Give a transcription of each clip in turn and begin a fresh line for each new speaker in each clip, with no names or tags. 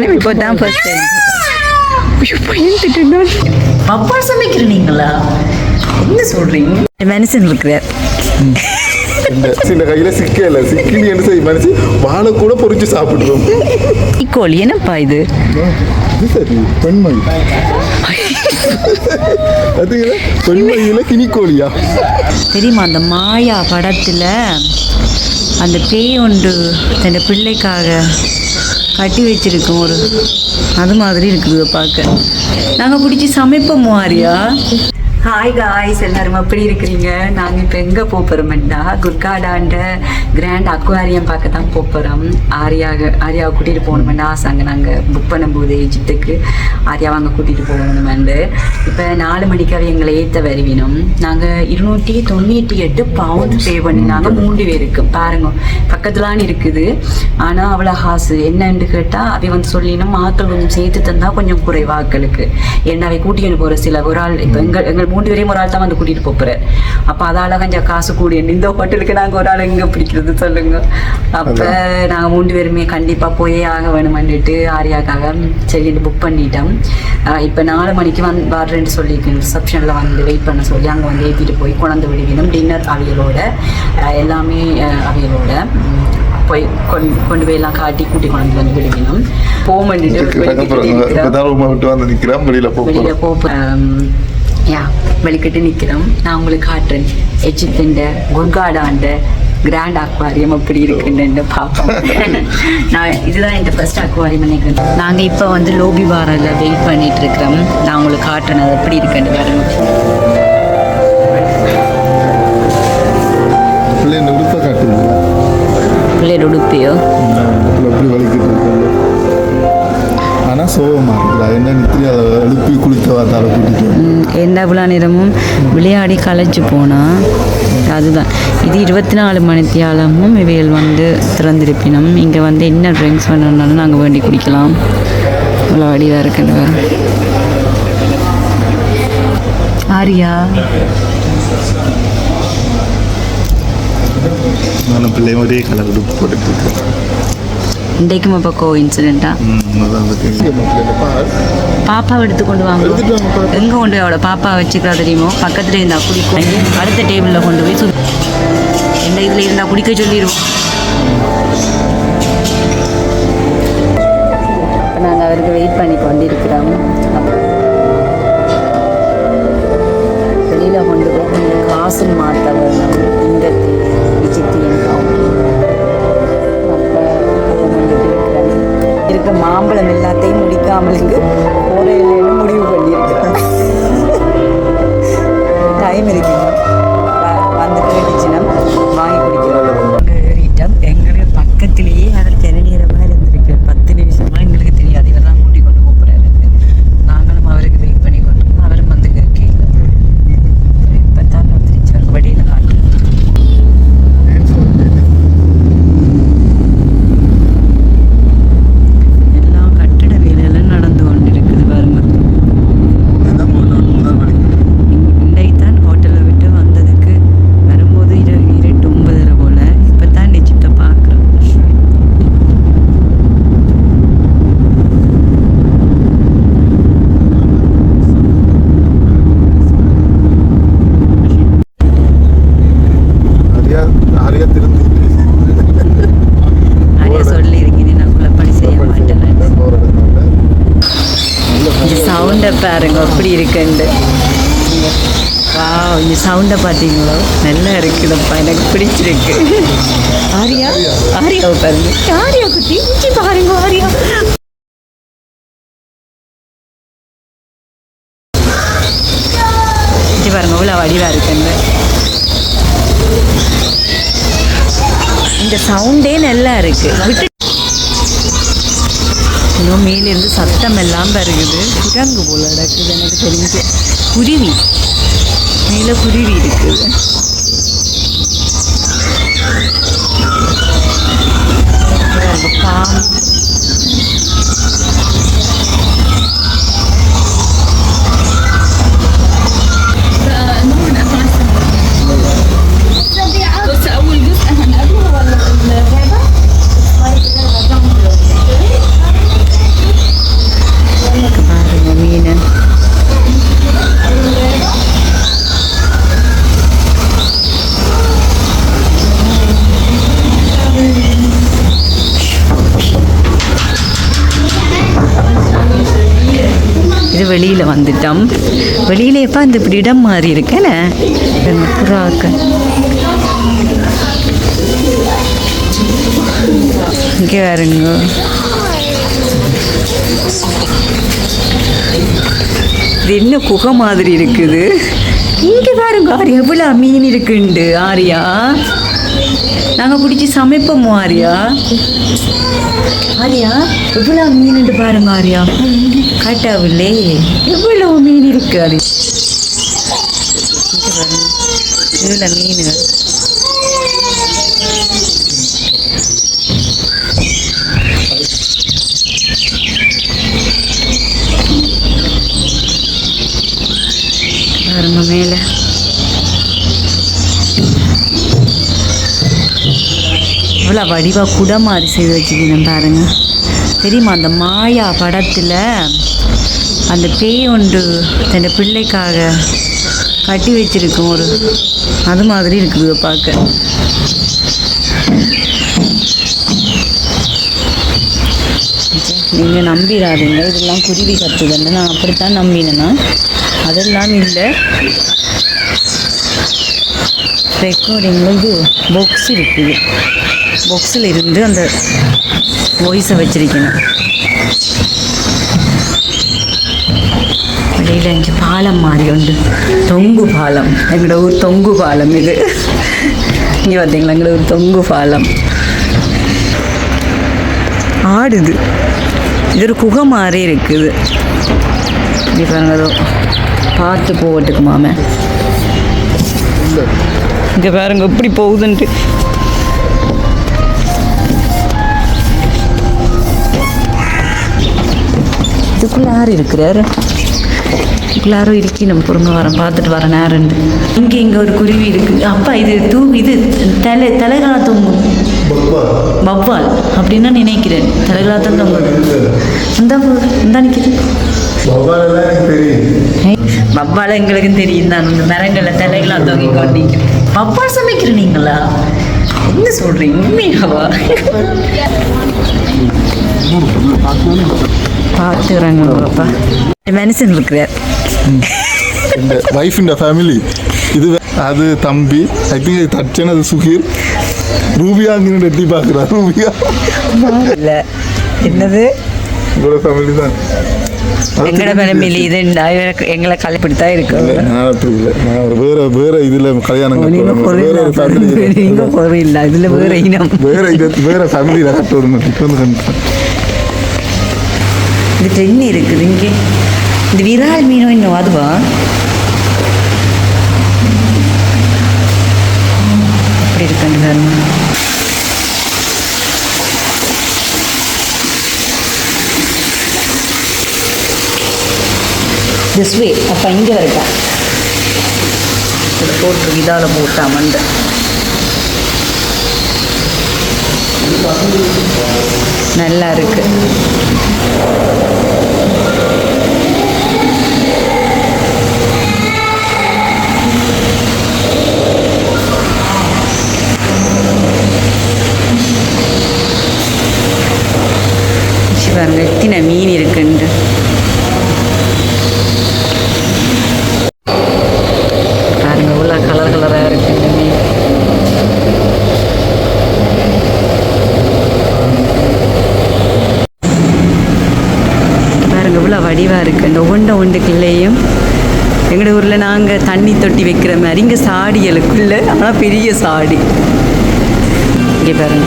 நானும் இப்போ தான் ஃபர்ஸ்ட் டைம் பயந்துட்டு
அப்பா சமைக்கிறீங்களா? என்ன சொல்றீங்க?
மனுஷன் இருக்கிறார்.
சின்ன கையில சிக்கல சிக்கினி என்ன செய்ய வாழை கூட பொறிச்சு சாப்பிடுறோம்
கோழி என்னப்பா இது?
சரி பெண்மை. அது இல்ல, பெண்மையில கினிக்கோழியா
தெரியுமா அந்த மாயா படத்தில் அந்த பேய் ஒன்று தன் பிள்ளைக்காக கட்டி வச்சிருக்கோம் ஒரு அது மாதிரி இருக்குது பார்க்க. நாங்கள் பிடிச்சி சமைப்போம் ஆரியா ஹாய் காய்ஸ் எல்லாரும் எப்படி இருக்கிறீங்க? நாங்கள் இப்போ எங்கே போகிறோம்டா குர்காடாண்ட கிராண்ட் அக்வாரியம் பார்க்க தான் போகிறோம் ஆரியாக ஆரியாவை கூட்டிகிட்டு போகணுமெண்டா ஆசை அங்கே நாங்கள் புக் பண்ணும்போது ஈஜிப்துக்கு ஆரியாவை அங்கே கூட்டிகிட்டு போகணுமெண்டு இப்போ நாலு மணிக்காக எங்களை ஏற்ற வருவினோம். நாங்கள் இருநூற்றி தொண்ணூற்றி எட்டு பவுண்ட் பே பண்ணினாங்க. மூன்று பேருக்கு. பாருங்க பக்கத்துலான்னு இருக்குது. ஆனால் அவ்வளோ காசு. என்னன்னு கேட்டால் அவை வந்து சொல்லினோம் ஆட்கள் கொஞ்சம் சேர்த்து தந்தால் கொஞ்சம் குறைவாக்களுக்கு ஏன்னா அவை கூட்டின்னு போகிற சில ஒரு ஆள் இப்போ எங்கள் எங்கள் மூன்று பேரையும் ஒரு ஆள் தான் வந்து கூட்டிகிட்டு போகிறார் அப்போ அதால் கொஞ்சம் காசு கூடி இந்த ஹோட்டலுக்கு நாங்கள் ஒரு ஆள் எங்கே பிடிக்கிறது சொல்லுங்க அப்போ நாங்கள் மூன்று பேருமே கண்டிப்பாக போயே ஆக வேணுமென்னுட்டு ஆரியாக்காக சரிட்டு புக் பண்ணிட்டோம் இப்போ நாலு மணிக்கு வந்து வர்றேன்னு சொல்லியிருக்கு ரிசப்ஷனில் வந்து வெயிட் பண்ண சொல்லி அங்கே வந்து ஏற்றிட்டு போய் கொண்டு விடுவினோம் டின்னர் அவியலோட எல்லாமே அவியலோட போய் கொண்டு கொண்டு போய் எல்லாம் காட்டி கூட்டி கொண்டு வந்து விடுவினோம் போக
நிக்கிறேன் வெளியில
வெளியில
போகிறோம்
போ யா வெளிக்கிட்டு நிற்கிறோம் நான் உங்களுக்கு காட்டுறேன். எஜிப்திண்ட குர்காடாண்ட கிராண்ட் அக்வாரியம் அப்படி இருக்குன்னு பார்ப்போம். நான் இதுதான் என் ஃபர்ஸ்ட் அக்வாரியம் நினைக்கிறேன். நாங்கள் இப்போ வந்து லோபி பாரில் வெயிட் பண்ணிட்டு இருக்கிறோம். நான் உங்களுக்கு காட்டுறேன் அது எப்படி இருக்குன்னு பாருங்க.
இந்த
பிள்ளையோட உடுப்பியோ?
ஆனா சோகமா இருக்குல்ல? என்ன நித்திரி அதை எழுப்பி குளிக்க வாத்தால கூட்டிட்டு
எந்த விழா நேரமும் விளையாடி களைச்சு போனால் அதுதான். இது இருபத்தி நாலு மணி தியாலமும் இவைகள் வந்து திறந்திருப்பினும் இங்கே வந்து என்ன ட்ரிங்க்ஸ் வேணும்னாலும் நாங்கள் வேண்டி குடிக்கலாம். இவ்வளோ வடிவாக இருக்குன்னு ஆரியா?
நானும் பிள்ளையும் ஒரே கலர் போட்டுட்டு இருக்கேன்
இன்றைக்கும் இப்போ கோ இன்சிடெண்ட்டா
ம், அதான் பாத்தீங்க. பாரு.
பாப்பா எடுத்து கொண்டு வாங்க. எங்கே கொண்டு போய் அவளை பாப்பா வச்சுக்கிறா தெரியுமோ? பக்கத்தில் இருந்தால் குடிக்கும். அடுத்த டேபிளில் கொண்டு போய் சுத் எந்த இதில் இருந்தால் குடிக்க சொல்லிடுவோம் நாங்கள் அவருக்கு வெயிட் பண்ணி கொண்டிருக்கிறோம். வெளியில் கொண்டு போய் காசும் மாற்ற வேணும் இந்த விஜித்தியின் இருக்க மாம்பழம் எல்லாத்தையும் முடிக்காமலுக்கு இங்கு முடிவு பண்ணியிருக்கிறோம் டைம் இருக்குங்க வ- வந்து கேட்டுச்சுன்னா வாங்கி குடிக்கிறோம் ஏறிட்டோம் எங்களுக்கு பக்கத்திலேயே அதில் திரணிகிற மாதிரி இருந்திருக்கு பத்து நிமிஷமாக எங்களுக்கு தெரியாது இவர் தான் கூட்டி கொண்டு போகிறாரு நாங்களும் அவருக்கு வெயிட் பண்ணி கொண்டிருக்கோம் அவரும் வந்து கேட்கல இப்போ தான் வந்துருச்சு அவர் வழியில் காட்டு எல்லா கட்டட வேலையெல்லாம் நடந்து கொண்டிருக்குது பாருங்க
இதான் போட்டு வந்து முதல் மணிக்கு.
இன்றைக்கு தான் ஹோட்டலை விட்டு வந்ததுக்கு வரும்போது இரு இருட்டு ஒன்பதரை போல இப்போ தான் நிச்சிட்ட பார்க்குறோம்
ஆரியா ஆரியா திருந்து
நிறைய சொல்லியிருக்கேன் நான் குழப்படி செய்ய மாட்டேன் இந்த சவுண்டை பாருங்க எப்படி இருக்குண்டு வா இந்த சவுண்டை பார்த்தீங்களோ? நல்லா இருக்குதுப்பா எனக்கு பிடிச்சிருக்கு. ஆரியா? ஆரியாவை பாருங்க ஆரியா குட்டி பாருங்க ஆரியா. இது பாருங்க இவ்வளோ வடிவாக இருக்குன்னு. இந்த சவுண்டே நல்லா இருக்கு. விட்டு இன்னும் மேலேருந்து சத்தம் எல்லாம் வருகுது குரங்கு போல நடக்குது எனக்கு தெரிஞ்சு. குருவி. மேலே குருவி இருக்குது. பாம்பு. சேஃபாக இந்த இப்படி இடம் மாறி இருக்கேனே இந்த புறாக்கள் இங்கே பாருங்க. இது என்ன குகை மாதிரி இருக்குது? இங்கே பாருங்க ஆரியா எவ்வளோ மீன் இருக்குண்டு ஆரியா? நாங்கள் பிடிச்சி சமைப்போம் ஆரியா. ஆரியா எவ்வளோ மீனுண்டு பாருங்க ஆரியா. காட்டாவில்லே. எவ்வளோ மீன் இருக்கு அது இங்கே எவ்வளோ மீன் பாருங்க மேலே. எவ்வளோ வடிவாக குடை மாதிரி செய்து வச்சுக்கணும் பாருங்க. தெரியுமா அந்த மாயா படத்தில் அந்த பேய் ஒன்று தன் பிள்ளைக்காக கட்டி வச்சிருக்கும் ஒரு அது மாதிரி இருக்குது பார்க்க. நீங்கள் நம்பிடாதீங்க இதெல்லாம் குருவி கத்துதுன்னு நான் அப்படித்தான் நம்பினேன்னா அதெல்லாம் இல்லை. ரெக்கார்டிங்கில் இது பொக்ஸ் இருக்குது. பாக்ஸில் இருந்து அந்த வாய்ஸை வச்சிருக்கணும். வெளியில் இங்கே பாலம் மாதிரி உண்டு. தொங்கு பாலம். எங்களோட ஊர் தொங்கு பாலம் இது. இங்கே பார்த்தீங்களா எங்களோட ஊர் தொங்கு பாலம். ஆடுது. இது ஒரு குகை மாதிரி இருக்குது. இப்படி பாருங்க பார்த்து போகட்டுக்கு மாமன் இங்கே பாருங்க எப்படி போகுதுன்ட்டு. இதுக்குள்ளே யார் இருக்கிறார்? இதுக்குள்ள இருக்கி நம்ம பொறுங்க வரேன் பார்த்துட்டு வரேன் நேரம் இங்கே இங்கே ஒரு குருவி இருக்கு. அப்பா இது தூ இது தலை தலைகால தூங்கும். வவ்வால் அப்படின்னு நான் நினைக்கிறேன் தலைகாலத்தான் தொங்குது இந்த இந்த நிற்கிது வவ்வால் எங்களுக்கும் தெரியும் தான். இந்த மரங்களில் தலைகளாக தூங்கி கொண்டீங்க பவ்வால் சமைக்கிற நீங்களா? என்ன சொல்கிறீங்க உண்மையாவா? பார்த்துக்கிறாங்க மனுஷன் இருக்கிறார்
வைஃப் இந்த ஃபேமிலி இது அது தம்பி. ஐ திங்க் தச்சன் அது சுகீர். ரூபியா அங்கே எட்டி பார்க்குறா. ரூபியா?
இல்லை என்னது?
உங்களோட ஃபேமிலி தான். அது
எங்கட ஃபேமிலி இது எங்களை இருக்கு.
இல்லை நான் ஒரு வேற வேற இதுல கல்யாணம். வேற ஃபேமிலி
நீங்க பொருள் இதுல வேற இனம்.
வேற இது வேற ஃபேமிலியில் கட்ட விடணும் இப்போ
இருக்குது இங்கே. இந்த விரால் மீனும் இன்னும் அதுவா? அப்படி இருக்கு பாருங்க. திஸ் வே அப்போ இங்கே வரட்டா. போட்டு இதால் போட்டா மண்டை. நல்லா இருக்கு சி, பாருங்க எத்தனை மீன் இருக்குண்டு பாருங்க உள்ள கலர் கலராக இருக்கு இந்த மீன் பாருங்க இவ்வளோ வடிவாக இருக்கு இந்த ஒவ்வொண்ட ஒன்றுக்குள்ளேயும் எங்களோட ஊரில் நாங்கள் தண்ணி தொட்டி வைக்கிற மாதிரி இங்கே சாடிகளுக்குள்ள ஆனால் பெரிய சாடி. இங்கே பாருங்க.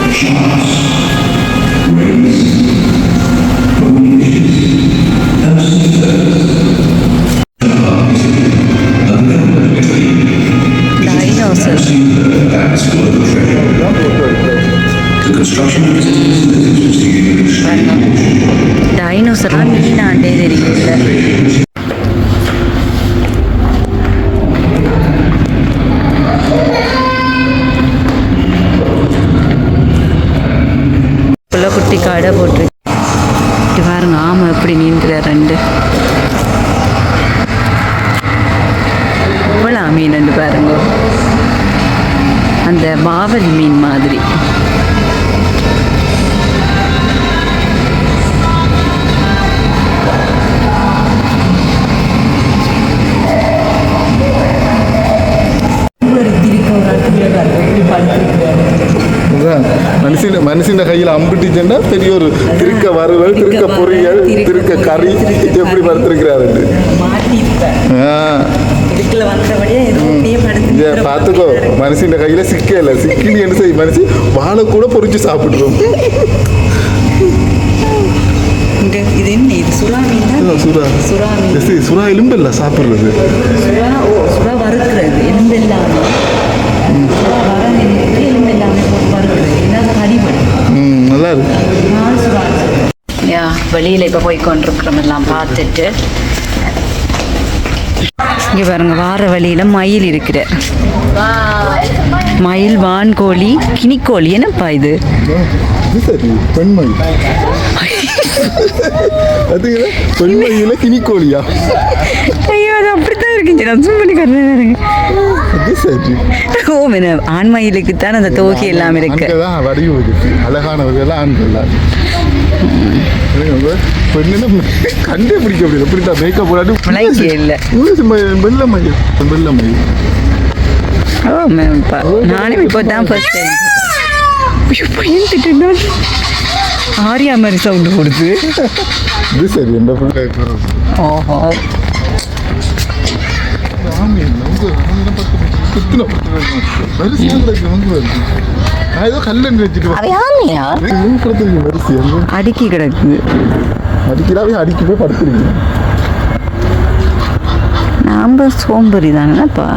டைனோசர் புள்ள குட்டி காடை போட்டுருக்கு இது பாருங்க ஆமா எப்படி நீந்துற ரெண்டு.
மனுஷன் கையில் அம்பிட்டுச்சுன்னா பெரிய ஒரு திருக்க வறுவல் திருக்க பொரியல் திருக்க கறி எப்படி வறுத்திருக்கிறாரு
மாட்டிப்பேன்.
ஆ.
இதுக்குள்ள வந்தபடியே ஏதோ அப்படியே படுத்து
இதை பார்த்துக்கோ மனுஷன் கையில் சிக்கல சிக்கி என்ன செய்யும்? மனுஷன் வாழை கூட பொறிச்சு சாப்பிட்டுரும்.
இங்க இது என்ன? இது சுறா மீன்
சுறா.
சுறா
எலும்பில்ல சாப்பிடுறது.
சுறா வறுக்கிறது எலும்பு இல்லாமல்
நல்லா இருக்கு
யா வெளியில் இப்போ போய் கொண்டிருக்கிறோம் எல்லாம் பார்த்துட்டு. இங்கே பாருங்க வார வழியில் மயில் இருக்கிற. மயில் வான்கோழி கினிக்கோழி என்னப்பா இது?
பெண்மையில. கினிக்கோழியா?
ஐயோ அது அப்படித்தான் இருக்குங்க. நான் zoom பண்ணி
சரி
ஓ மேன ஆண் மயிலுக்கு தான் அந்த தோகை எல்லாம் இருக்கு.
வடிவம் இருக்கு அழகானவர்கள் ஆண்கள் கண்டே பிடிக்க முடியல. இப்படிதான் மேக்கப்
விளக்கே இல்ல.
போடாட்டி வெள்ள மயில். வெள்ள மயில்.
ஓ மேம்ப்பா நானும் இப்போ தான் ஃபர்ஸ்ட் டைம் பயந்துட்டு ஆரியா மாதிரி சவுண்டு கொடுத்து.
இது சரி எந்த பிள்ளை
ஓஹோ.
குத்துன வரிசையாக கிடக்கு வந்து வருது நான் ஏதோ கல்லு
ஆமையா
கிடத்துருக்கு வரிசை
அடுக்கி கிடக்கு
அடிக்கிறாவே அடிக்கி போய் படுத்துருக்கீங்க
நாம் சோம்பேறி தானேப்பா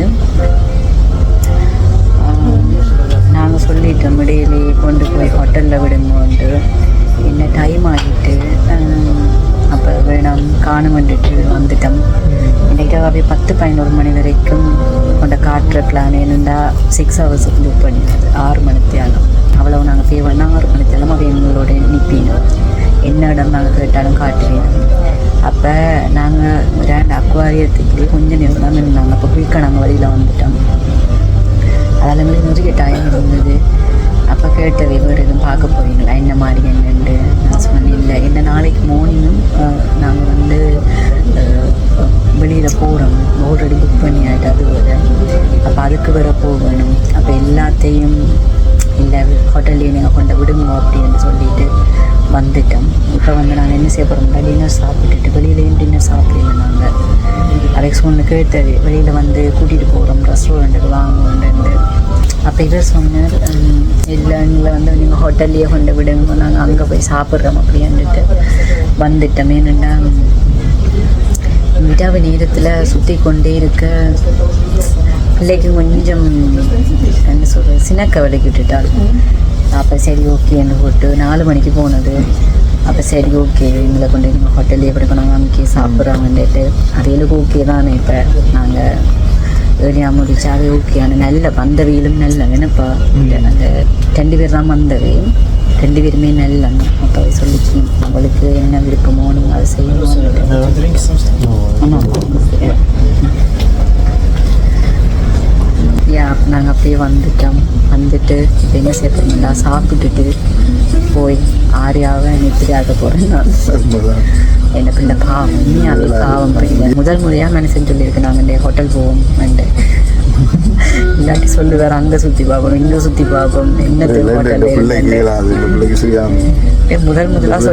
இருந்தது நாங்கள் சொல்லிட்டோம் இடையிலே கொண்டு போய் ஹோட்டலில் விடுங்கோண்டு என்ன டைம் ஆகிட்டு அப்போ வேணாம் காணுமெண்டுட்டு வந்துட்டோம். இன்றைக்காகவே பத்து பதினோரு மணி வரைக்கும் கொண்ட காட்டுற பிளான் என்னென்னா சிக்ஸ் ஹவர்ஸுக்கு புக் பண்ணிடுது ஆறு மணித்தியாலம் அவ்வளோ நாங்கள் பே பண்ணால் ஆறு மணித்தியாலம் அவ எங்களோட நிற்பினோம் என்ன இடம் நாங்கள் கேட்டாலும் காட்டுவேன் அப்போ நாங்கள் ரெண்டு அக்வாரியத்துக்குள்ளே கொஞ்சம் நேரம் தான் நின்னோம். அப்போ நாங்கள் வழியில் வந்துட்டோம். அதால் எங்களுக்கு நிறைய டைம் இருந்தது. அப்போ கேட்ட வேறு எதுவும் பார்க்க போவீங்களா என்ன மாதிரி என்னண்டு? நான் சொன்னேன் இல்லை என்ன நாளைக்கு மார்னிங்கும் நாங்கள் வந்து வெளியில் போகிறோம் ஆல்ரெடி புக் பண்ணியாட்டு அது வர. அப்போ அதுக்கு வர போகணும். அப்போ எல்லாத்தையும் இல்லை ஹோட்டல்லையே நீங்கள் கொண்டு விடுங்க அப்படின்னு சொல்லிட்டு வந்துட்டோம். இப்போ வந்து நாங்கள் என்ன செய்ய போகிறோம்னா டின்னர் சாப்பிட்டுட்டு வெளியிலேயும் டின்னர் சாப்பிடல நாங்கள் அலெக்ஸ் ஒன்று கேட்டார் வெளியில் வந்து கூட்டிகிட்டு போகிறோம் ரெஸ்டாரண்ட்டுக்கு வாங்குவோன்ட்டு அப்போ இவர் சொன்னார் இல்லை எங்களை வந்து நீங்கள் ஹோட்டல்லையே கொண்டு விடுங்க நாங்கள் அங்கே போய் சாப்பிட்றோம் அப்படின்ட்டு வந்துட்டோம். ஏன்னா விடாவு நேரத்தில் சுற்றி கொண்டே இருக்க பிள்ளைக்கு கொஞ்சம் என்ன சொல்கிறது சினக்க விலைக்கு விட்டுட்டாள். அப்போ சரி ஓகேன்னு போட்டு நாலு மணிக்கு போனது. அப்போ சரி ஓகே எங்களை கொண்டு நீங்கள் ஹோட்டல்லே படுக்கணும் அங்கே சாப்பிட்றாங்கன்ட்டு வெயிலுக்கு ஓகே தானே இப்போ. நாங்கள் ஏரியா முடிச்சாவே ஓகே ஆனால் நல்ல வந்த வெயிலும் நல்ல வேணப்பா அந்த ரெண்டு பேர் தான் வந்தவே. ரெண்டு பேருமே நல்ல அப்போ சொல்லிச்சு உங்களுக்கு என்ன விருப்பமோ நீங்கள் அதை செய்யணும் ஆமாம் நாங்கள் அப்படியே வந்துட்டோம். வந்துட்டு இப்போ என்ன செய்ய சாப்பிட்டுட்டு போய் ஆரியாவை நித்திரியாக போகிறேன் நான்.
உண்மைதான்.
என்ன பிள்ளை பாவம். அது பாவம் முதல் முறையாக நான் செஞ்சு சொல்லியிருக்கேன் நாங்கள் இந்த ஹோட்டல் போவோம் அண்டு இல்லாட்டி சொல்லுவார் அங்கே சுற்றி பார்ப்போம் இங்கே சுற்றி பார்ப்போம் ஏன் முதல் முதலாக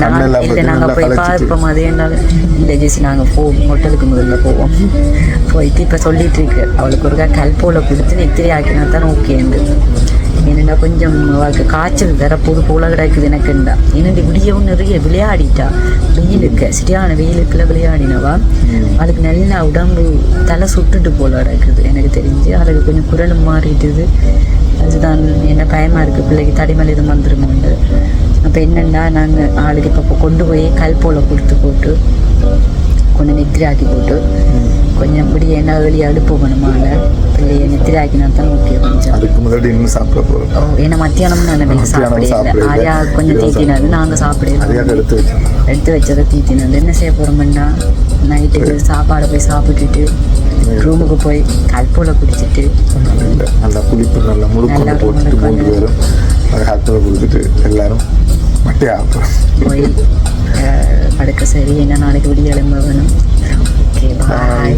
கண்ணெல்லாம்
இல்லை நாங்கள் போய். பார்ப்போம் அதே நாள் இல்லை ஜெசி நாங்கள் போவோம் ஹோட்டலுக்கு முதல்ல போவோம். போயிட்டு இப்போ சொல்லிட்டு இருக்கு. அவளுக்கு ஒருக்கா கல்போல கொடுத்து நெத்திரி ஆக்கினா தான் ஓகேண்டு என்னடா கொஞ்சம் அவளுக்கு காய்ச்சல் வேற பொது போல கிடைக்குது எனக்குண்டா. என்னடி விடியவும் நிறைய விளையாடிட்டா. வெயிலுக்கு சரியான வெயிலுக்குள்ள விளையாடினவா? அதுக்கு நல்லா உடம்பு தலை சுட்டுட்டு போல கிடக்குது. எனக்கு தெரிஞ்சு அதுக்கு கொஞ்சம் குரலும் மாறிட்டுது. அதுதான் என்ன பயமாக இருக்குது பிள்ளைக்கு தடிமலை எதுவும் வந்துருமோண்டு. அப்போ என்னென்னா நாங்கள் ஆளுக்கு இப்போ கொண்டு போய் கல் போல கொடுத்து போட்டு கொஞ்சம் நெத்திரி ஆக்கி போட்டு கொஞ்சம் இப்படி என்ன வெளியே அடுப்பு வேணுமால பிள்ளைய நெத்திரி ஆக்கினா தான் ஓகே கொஞ்சம்
அதுக்கு முன்னாடி இன்னும் சாப்பிட போகிறோம்
ஓ ஏன்னா மத்தியானம் நான் சாப்பிடல. ஆரியா கொஞ்சம் தீத்தினது நாங்கள்
அதையாக எடுத்து வச்சோம்.
எடுத்து வச்சதை தீத்தினது என்ன செய்ய போகிறோம்னா நைட்டுக்கு சாப்பாடை போய் சாப்பிட்டுட்டு ரூமுக்கு போய் கல்போல குடிச்சிட்டு
நல்லா புளிப்பு நல்லா முழுக்கொண்டு போட்டுட்டு
முழுக்கொண்டு.
பேரும் ஹாத்தில் கொடுத்துட்டு எல்லாரும் மட்டையா
போய் படுக்க சரி. என்ன நாளைக்கு விடிய எழும்ப வேணும்? Okay bye